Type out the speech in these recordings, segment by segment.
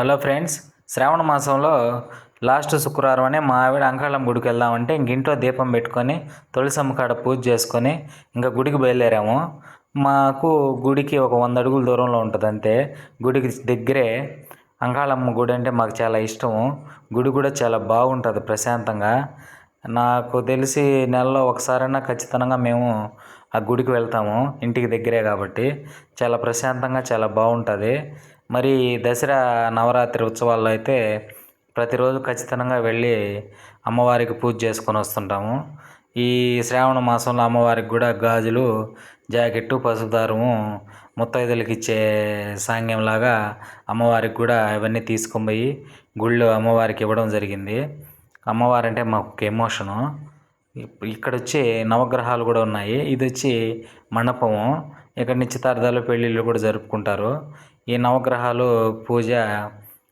Hello friends శ్రావణ మాసంలో last శుక్రవారం అనే మా ఆవిడ అంకాళం గుడికి వెళ్దామంటే ఇంక ఇంట్లో దీపం పెట్టుకొని తులసమ్మ కాడ పూజ చేసుకొని ఇంకా గుడికి బయలుదేరాము. మాకు గుడికి ఒక వంద అడుగుల దూరంలో ఉంటుంది అంతే గుడికి దగ్గరే అంకాళమ్మ గుడి అంటే మాకు చాలా ఇష్టము. గుడి కూడా చాలా బాగుంటుంది ప్రశాంతంగా. నాకు తెలిసి నెలలో ఒకసారైనా ఖచ్చితంగా మేము ఆ గుడికి వెళ్తాము ఇంటికి దగ్గరే కాబట్టి. చాలా ప్రశాంతంగా చాలా బాగుంటుంది. మరి దసరా నవరాత్రి ఉత్సవాల్లో అయితే ప్రతిరోజు ఖచ్చితంగా వెళ్ళి అమ్మవారికి పూజ చేసుకొని వస్తుంటాము. ఈ శ్రావణ మాసంలో అమ్మవారికి కూడా గాజులు జాకెట్టు పసుపు దారము ముత్తైదులకి ఇచ్చే సాంగ్యంలాగా అమ్మవారికి కూడా ఇవన్నీ తీసుకొని పోయి అమ్మవారికి ఇవ్వడం జరిగింది. అమ్మవారు అంటే మాకు ఒక ఎమోషను ఇక్కడ వచ్చి నవగ్రహాలు కూడా ఉన్నాయి. ఇది వచ్చి మండపము. ఇక్కడ నిశ్చితార్థాలు పెళ్ళిళ్ళు కూడా జరుపుకుంటారు. ఈ నవగ్రహాలు పూజ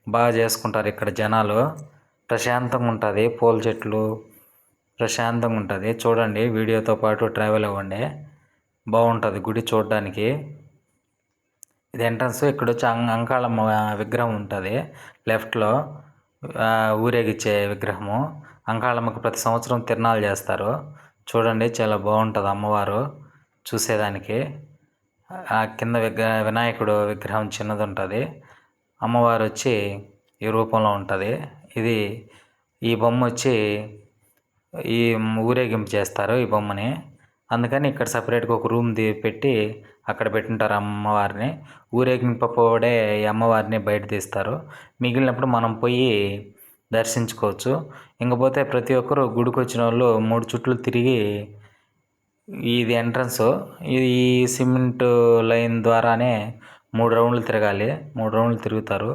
బాగా చేసుకుంటారు ఇక్కడ జనాలు. ప్రశాంతంగా ఉంటుంది. పూల చెట్లు ప్రశాంతంగా ఉంటుంది. చూడండి వీడియోతో పాటు ట్రావెల్ అవ్వండి. బాగుంటుంది గుడి చూడడానికి. ఇది ఎంట్రన్స్ ఇక్కడ వచ్చి అంకాళమ్మ విగ్రహం ఉంటుంది. లెఫ్ట్లో ఊరేగిచ్చే విగ్రహము. అంకాళమ్మకు ప్రతి సంవత్సరం తిరణాలు చేస్తారు. చూడండి చాలా బాగుంటుంది అమ్మవారు చూసేదానికి. కింద విగ్రహ వినాయకుడు విగ్రహం చిన్నది ఉంటుంది అమ్మవారు వచ్చి ఈ రూపంలో ఉంటుంది. ఇది ఈ బొమ్మ వచ్చి ఈ ఊరేగింపు చేస్తారు ఈ బొమ్మని. అందుకని ఇక్కడ సపరేట్గా ఒక రూమ్ పెట్టి అక్కడ పెట్టుంటారు అమ్మవారిని. ఊరేగింపబడే ఈ అమ్మవారిని బయట తీస్తారు. మిగిలినప్పుడు మనం పోయి దర్శించుకోవచ్చు. ఇంకపోతే ప్రతి ఒక్కరు గుడికి వచ్చిన వాళ్ళు మూడు చుట్లు తిరిగి ఇది ఎంట్రన్స్. ఇది సిమెంట్ లైన్ ద్వారానే మూడు రౌండ్లు తిరగాలి. మూడు రౌండ్లు తిరుగుతారు.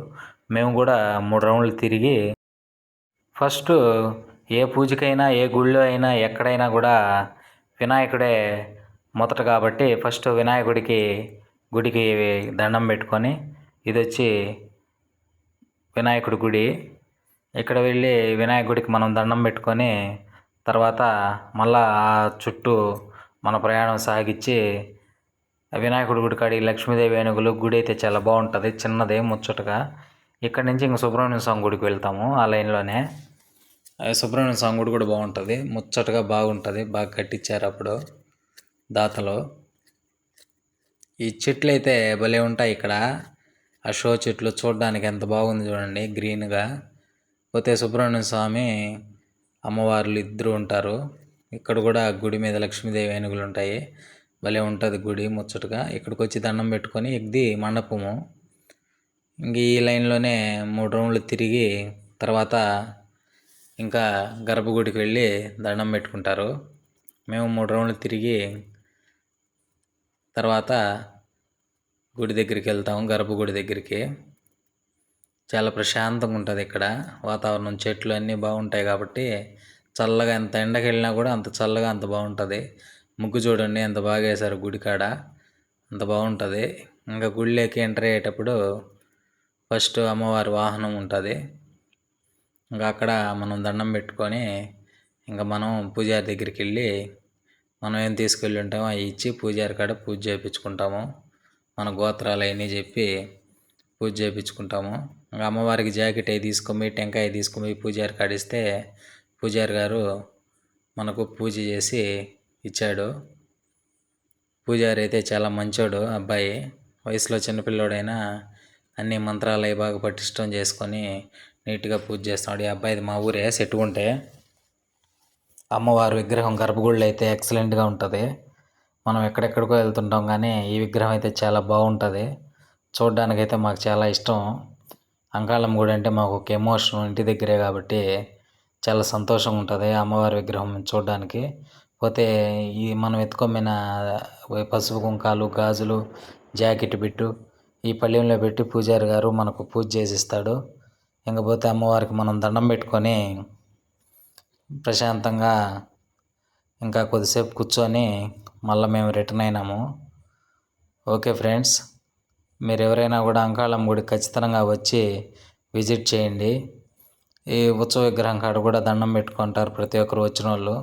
మేము కూడా మూడు రౌండ్లు తిరిగి ఫస్ట్ ఏ పూజకైనా ఏ గుళ్ళో అయినా ఎక్కడైనా కూడా వినాయకుడే మొదట కాబట్టి ఫస్ట్ వినాయకుడికి గుడికి దండం పెట్టుకొని ఇది వచ్చి వినాయకుడి గుడి. ఇక్కడ వెళ్ళి వినాయకుడికి మనం దండం పెట్టుకొని తర్వాత మళ్ళా చుట్టూ మన ప్రయాణం సాగించి వినాయకుడి గుడి కాడికి లక్ష్మీదేవి ఏనుగులు గుడి అయితే చాలా బాగుంటుంది చిన్నదే ముచ్చటగా. ఇక్కడ నుంచి ఇంక సుబ్రహ్మణ్య స్వామి గుడికి వెళ్తాము ఆ లైన్లోనే. సుబ్రహ్మణ్య స్వామి గుడి కూడా బాగుంటుంది ముచ్చటగా బాగుంటుంది బాగా కట్టించారు అప్పుడు దాతలో. ఈ చెట్లు అయితే భలే ఉంటాయి ఇక్కడ. ఆ షో చెట్లు చూడడానికి ఎంత బాగుంది చూడండి గ్రీన్గా. పోతే సుబ్రహ్మణ్య స్వామి అమ్మవార్లు ఇద్దరు ఉంటారు. ఇక్కడ కూడా గుడి మీద లక్ష్మీదేవి ఏనుగులు ఉంటాయి భలే ఉంటుంది గుడి ముచ్చటగా. ఇక్కడికి వచ్చి దండం పెట్టుకొని ఎగ్ది మండపము. ఇంక ఈ లైన్లోనే మూడు రౌండ్లు తిరిగి తర్వాత ఇంకా గర్భగుడికి వెళ్ళి దండం పెట్టుకుంటారు. మేము మూడు రౌండ్లు తిరిగి తర్వాత గుడి దగ్గరికి వెళ్తాము గర్భగుడి దగ్గరికి. చాలా ప్రశాంతంగా ఉంటుంది ఇక్కడ. వాతావరణం చెట్లు అన్నీ బాగుంటాయి కాబట్టి చల్లగా ఎంత ఎండకి వెళ్ళినా కూడా అంత చల్లగా అంత బాగుంటుంది. ముగ్గు చూడండి ఎంత బాగా వేశారు గుడి కాడ అంత బాగుంటుంది. ఇంకా గుడిలోకి ఎంటర్ అయ్యేటప్పుడు ఫస్ట్ అమ్మవారి వాహనం ఉంటుంది. ఇంకా అక్కడ మనం దండం పెట్టుకొని ఇంకా మనం పూజారి దగ్గరికి వెళ్ళి మనం ఏం తీసుకెళ్ళి ఉంటామో అవి ఇచ్చి పూజారి కాడ పూజ చేయించుకుంటాము మన గోత్రాలు అవన్నీ చెప్పి పూజ చేయించుకుంటాము ఇంకా అమ్మవారికి జాకెట్ అవి తీసుకొని టెంకాయ తీసుకొని పూజారి కాడిస్తే పూజారి గారు మనకు పూజ చేసి ఇచ్చాడు. పూజారి అయితే చాలా మంచోడు అబ్బాయి. వయసులో చిన్నపిల్లోడైనా అన్ని మంత్రాలు అవి బాగా పటిష్టం చేసుకొని నీట్గా పూజ చేస్తున్నాడు. ఈ అబ్బాయిది మా ఊరే సెట్టుకుంటే అమ్మవారి విగ్రహం గర్భగుడిలో అయితే ఎక్సలెంట్గా ఉంటుంది. మనం ఎక్కడెక్కడికో వెళ్తుంటాం కానీ ఈ విగ్రహం అయితే చాలా బాగుంటుంది. చూడడానికైతే మాకు చాలా ఇష్టం. అంకాళమ్మ గుడి అంటే మాకు ఒక ఎమోషన్ ఇంటి దగ్గరే కాబట్టి చాలా సంతోషంగా ఉంటుంది అమ్మవారి విగ్రహం చూడడానికి. పోతే ఈ మనం ఎత్తుకోమైన పసుపు కుంకాలు గాజులు జాకెట్ బిట్టు ఈ పళ్ళెంలో పెట్టి పూజారి గారు మనకు పూజ చేసిస్తాడు. ఇంకపోతే అమ్మవారికి మనం దండం పెట్టుకొని ప్రశాంతంగా ఇంకా కొద్దిసేపు కూర్చొని మళ్ళీ మేము రిటర్న్ అయినాము. ఓకే ఫ్రెండ్స్ మీరు ఎవరైనా కూడా అంకాళం గుడి ఖచ్చితంగా వచ్చి విజిట్ చేయండి. ఈ ఉత్సవ విగ్రహం కాడ కూడా దండం పెట్టుకుంటారు ప్రతి ఒక్కరు వచ్చిన వాళ్ళు